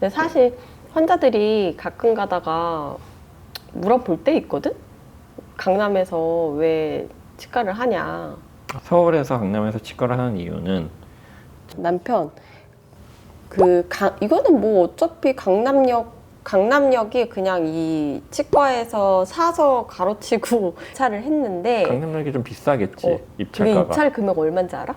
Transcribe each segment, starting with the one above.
근데 사실 환자들이 가끔 가다가 물어볼 때 있거든? 강남에서 왜 치과를 하냐. 서울에서 강남에서 치과를 하는 이유는 남편, 그, 가, 이거는 뭐 어차피 강남역, 강남역이 그냥 이 치과에서 사서 가로치고 입찰을 했는데, 강남역이 좀 비싸겠지 어, 입찰가가 입찰 금액 얼마인지 알아?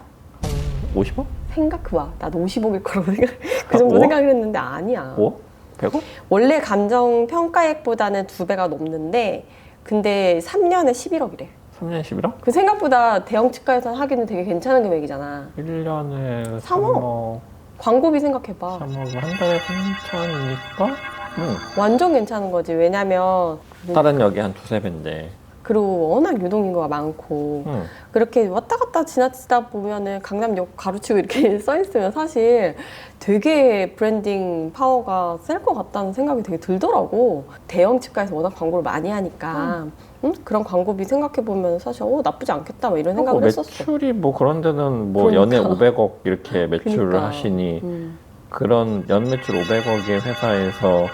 50원? 생각 와. 나도 50억일 거라고 생각, 그 정도 어? 생각을 했는데 아니야. 5억? 100원? 원래 감정 평가액보다는 두 배가 넘는데 근데 3년에 11억이래. 3년 11억? 그 생각보다 대형 치과에서 하기는 되게 괜찮은 금액이잖아. 1년에 3억? 3억 광고비 생각해봐. 3억 한 달에 3천이니까 응. 완전 괜찮은 거지. 왜냐면 다른 역이 한 두세 배인데 그리고 워낙 유동인구가 많고 응. 그렇게 왔다 갔다 지나치다 보면은 강남역 가로치고 이렇게 써 있으면 사실 되게 브랜딩 파워가 셀 것 같다는 생각이 되게 들더라고. 대형 치과에서 워낙 광고를 많이 하니까 응? 그런 광고비 생각해 보면 사실 어 나쁘지 않겠다 뭐 이런 생각을 뭐 했었어. 매출이 뭐 그런 데는 뭐 그러니까. 연에 500억 이렇게 매출을 그러니까. 하시니 음. 그런 연 매출 500억의 회사에서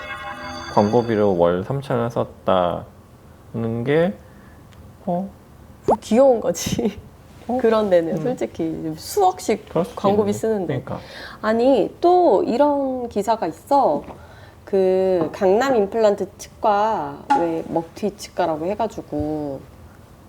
광고비로 월 3천을 썼다는 게 어? 귀여운 거지. 어? 그런 데는 음. 솔직히 수억씩 광고비. 쓰는데. 그러니까 아니 또 이런 기사가 있어. 그 강남 임플란트 치과 왜 먹튀 치과라고 해가지고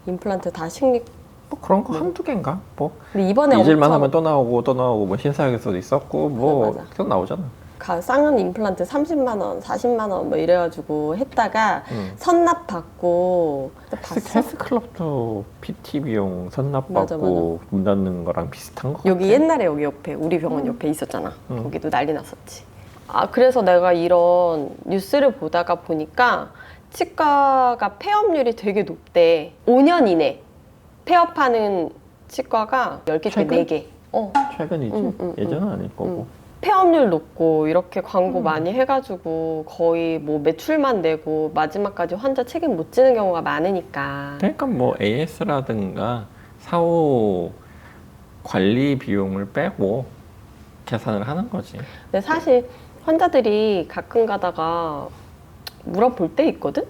임플란트 다 식립. 뭐 그런 거 네. 한두 개인가? 뭐 근데 이번에 잊을만 엄청 하면 또 나오고 또 나오고 뭐 신사역에서도 있었고 뭐. 계속 나오잖아 가- 쌍은 임플란트 30만 원, 40만 원 뭐 이래가지고 했다가 응. 선납 받고 봤어? 헬스클럽도 PT 비용 선납받고 맞아, 맞아. 문 닫는 거랑 비슷한 거 여기 같아. 옛날에 여기 옆에 우리 병원 옆에 있었잖아. 음. 거기도 난리 났었지. 아 그래서 내가 이런 뉴스를 보다가 보니까 치과가 폐업률이 되게 높대. 5년 이내 폐업하는 치과가 10개 중에 최근? 4개. 어. 최근이지 응, 응, 예전은 아닐 거고 응. 폐업률 높고 이렇게 광고 음. 많이 해가지고 거의 뭐 매출만 내고 마지막까지 환자 책임 못 지는 경우가 많으니까. 그러니까 뭐 AS라든가 사후 관리 비용을 빼고 계산을 하는 거지 근데 사실 환자들이 가끔 가다가 물어볼 때 있거든?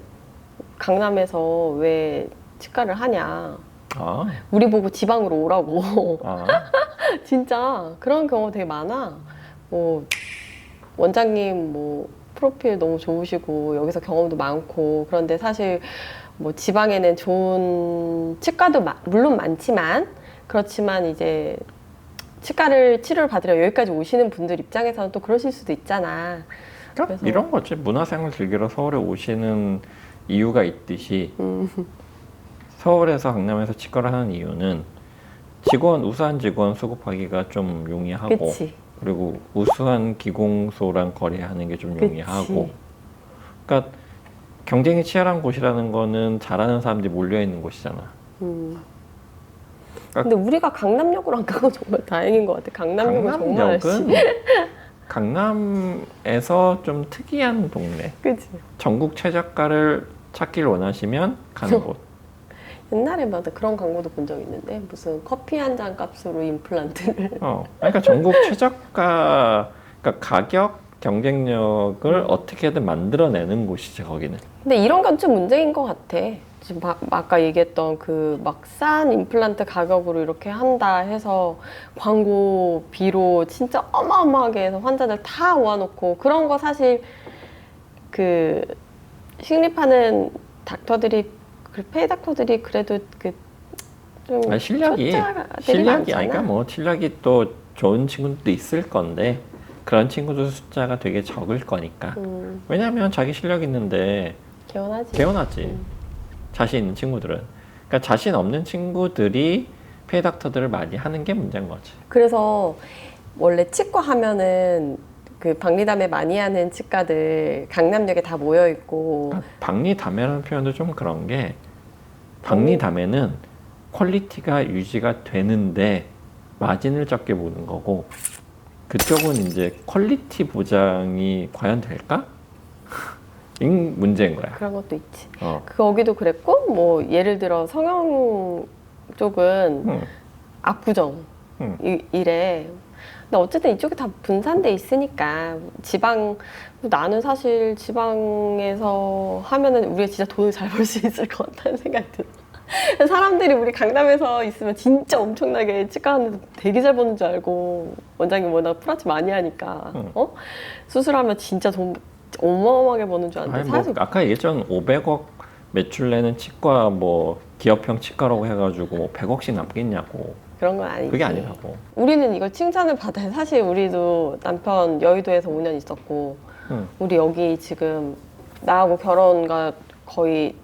강남에서 왜 치과를 하냐. 아, 우리 보고 지방으로 오라고. 아. 진짜 그런 경우 되게 많아. 뭐, 원장님 뭐, 프로필 너무 좋으시고, 여기서 경험도 많고, 그런데 사실 뭐 지방에는 좋은 치과도 마- 물론 많지만, 그렇지만 이제 치과를 치료를 받으러 여기까지 오시는 분들 입장에서는 또 그러실 수도 있잖아. 그래서- 이런 거지 문화생활 즐기러 서울에 오시는 이유가 있듯이 음. 서울에서 강남에서 치과를 하는 이유는 직원 우수한 직원 수급하기가 좀 용이하고 그치. 그리고 우수한 기공소랑 거래하는 게 좀. 용이하고 그러니까 경쟁이 치열한 곳이라는 거는 잘하는 사람들이 몰려 있는 곳이잖아. 음. 그러니까- 근데 우리가 강남역으로 안 가고 정말 다행인 것 같아. 강남역은 정말 강남역은 강남에서 좀 특이한 동네. 그치. 전국 최저가를 찾길 원하시면 가는 곳. 옛날에 맞아 그런 광고도 본 적 있는데 무슨 커피 한 잔 값으로 임플란트를 어, 그러니까 전국 최저가, 그러니까 가격 경쟁력을 음. 어떻게든 만들어내는 곳이지 거기는. 근데 이런 건 좀 문제인 것 같아 지금 막- 아까 얘기했던 그 막 싼 임플란트 가격으로 이렇게 한다 해서 광고비로 진짜 어마어마하게 해서 환자들 다 모아놓고 그런 거 사실 그 식립하는 닥터들이 그 페이 닥터들이 그래도 그좀 아, 실력이 실력이 아니까 뭐 실력이 또 좋은 친구들도 있을 건데 그런 친구들 숫자가 되게 적을 거니까. 음, 왜냐하면 자기 실력 있는데 개운하지 개운하지. 음. 자신 있는 친구들은. 그러니까 자신 없는 친구들이 페이 닥터들을 많이 하는 게 문제인 거지. 그래서 원래 치과 하면은 그 박리담에 많이 하는 치과들 강남역에 다 모여 있고 그러니까 박리담회라는 표현도 좀 그런 게 박리담회는 퀄리티가 유지가 되는데 마진을 적게 보는 거고 그쪽은 이제 퀄리티 보장이 과연 될까? 이 문제인 거야. 그런 것도 있지. 어. 그 거기도 그랬고 뭐 예를 들어 성형 쪽은 응. 압구정 응. 이, 이래 근데 어쨌든 이쪽이 다 분산돼 있으니까 지방 나는 사실 지방에서 하면은 우리가 진짜 돈을 잘 벌 수 있을 것 같다는 생각이 들어. 사람들이 우리 강남에서 있으면 진짜 엄청나게 치과 하는데 되게 잘 버는 줄 알고 원장님 워낙 프라치 많이 하니까 응. 어 수술하면 진짜 돈 어마어마하게 버는 줄 아니 알았는데 뭐 사실 아까 얘기했던 500억 매출 내는 치과 뭐 기업형 치과라고 해가지고 뭐 100억씩 남겠냐고 그런 건 아니지. 그게 아니라고. 우리는 이걸 칭찬을 받아야 사실 우리도 남편 여의도에서 5년 있었고 응. 우리 여기 지금 나하고 결혼과 거의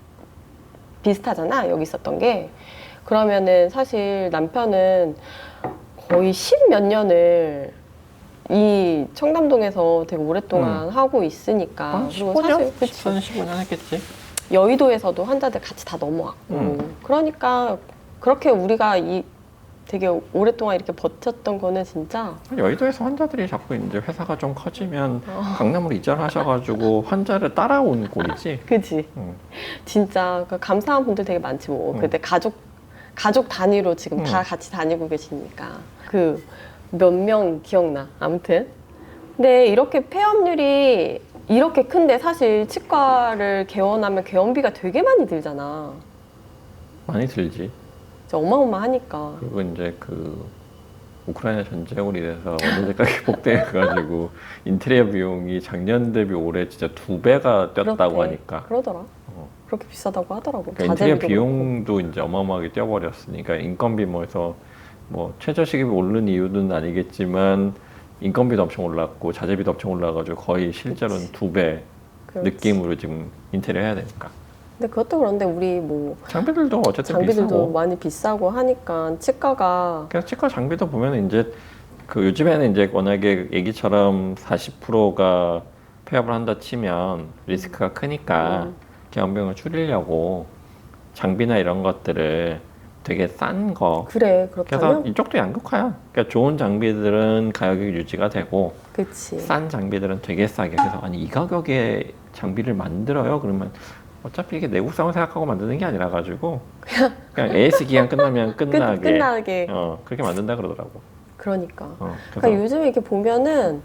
비슷하잖아 여기 있었던 게 그러면은 사실 남편은 거의 십 몇 년을 이 청담동에서 되게 오랫동안 하고 있으니까 한 그리고 15년? 사실 그치. 14년 15년 했겠지. 여의도에서도 환자들 같이 다 넘어왔고 음. 그러니까 그렇게 우리가 이 되게 오랫동안 이렇게 버텼던 거는 진짜 여의도에서 환자들이 자꾸 이제 회사가 좀 커지면 어. 강남으로 이전하셔가지고 환자를 따라오는 꼴이지. 그지 응. 진짜 그 감사한 분들 되게 많지 뭐. 음. 근데 가족 가족 단위로 지금 다 음. 같이 다니고 계시니까 그 몇 명 기억나. 아무튼. 근데 이렇게 폐업률이 이렇게 큰데 사실 치과를 개원하면 개원비가 되게 많이 들잖아. 많이 들지. 진짜 어마어마하니까. 그리고 이제 그 우크라이나 전쟁으로 인해서 원자재가격이 폭등해가지고 인테리어 비용이 작년 대비 올해 진짜 두 배가 뛰었다고 그렇대. 하니까. 그러더라. 어. 그렇게 비싸다고 하더라고. 그러니까 인테리어 자재비도 비용도 이제 어마어마하게 뛰어버렸으니까 인건비 뭐 해서 뭐 최저시급이 오른 이유는 아니겠지만 인건비도 엄청 올랐고 자재비도 엄청 올라가지고 거의 실제로는 두배 그렇지. 느낌으로 지금 인테리어 해야 되니까 근데 그것도 그런데 우리 뭐 장비들도 어쨌든 장비들도 비싸고 많이 비싸고 하니까 치과가 그래서 치과 장비도 보면 이제 그 요즘에는 이제 워낙에 얘기처럼 40%가 폐업을 한다 치면 리스크가 크니까 음. 개원병을 줄이려고 장비나 이런 것들을 되게 싼 거 그래 그래서 그렇다면 이쪽도 양극화야. 그러니까 좋은 장비들은 가격이 유지가 되고 그치 싼 장비들은 되게 싸게. 그래서 아니 이 가격에 장비를 만들어요? 그러면 어차피 이게 내구성을 생각하고 만드는 게 아니라 가지고 그냥 AS 기간 끝나면 끝, 끝나게 끝 나게 어 그렇게 만든다 그러더라고. 그러니까 어, 그러니까 요즘에 이렇게 보면은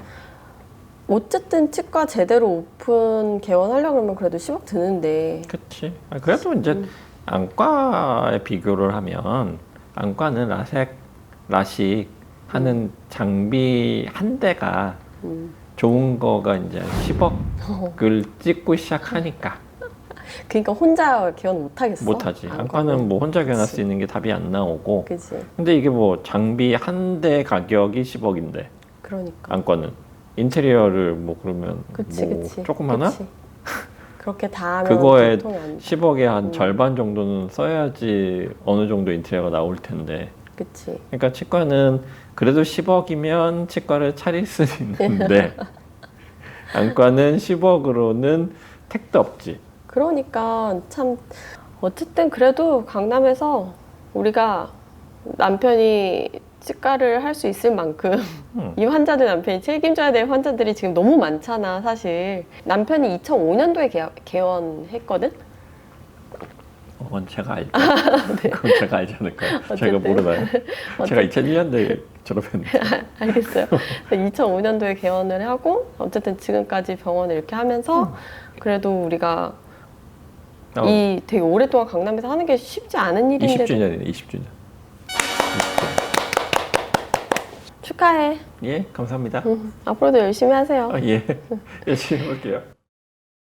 어쨌든 치과 제대로 오픈 개원하려고 그러면 그래도 10억 드는데 그치. 아, 그래도 이제 음. 안과에 비교를 하면 안과는 라섹, 라식 하는 장비 한 대가 음. 좋은 거가 이제 10억을 찍고 시작하니까 그러니까 혼자 개원 못 하겠어 못 하지. 안과는 뭐 혼자 수 그치. 있는 게 답이 안 나오고. 그지 근데 이게 뭐 장비 한 대 가격이 10억인데 그러니까 안과는 인테리어를 뭐 그러면 그치 뭐 그치 조금 하나? 그치. 그렇게 다 하면 그거에 보통이 안 돼. 10억에 한 음. 절반 정도는 써야지 어느 정도 인테리어가 나올 텐데. 그치 그러니까 치과는 그래도 10억이면 치과를 차릴 수 있는데 안과는 10억으로는 택도 없지. 그러니까 참 어쨌든 그래도 강남에서 우리가 남편이 치과를 할 수 있을 만큼 음. 이 환자들 남편이 책임져야 될 환자들이 지금 너무 많잖아 사실 남편이 2005년도에 개, 개원했거든 그건 제가 알죠. 그건 제가 알지 않을까요? 제가 네. 어쨌든. 모르나요? 제가 2001년도에 졸업했는데. 알겠어요 2005년도에 개원을 하고 어쨌든 지금까지 병원을 이렇게 하면서 그래도 우리가 어, 이 되게 오랫동안 강남에서 하는 게 쉽지 않은 일인데도 20주년이네, 20주년. 축하해 예, 감사합니다. 음, 앞으로도 열심히 하세요 아, 예. 열심히 해볼게요.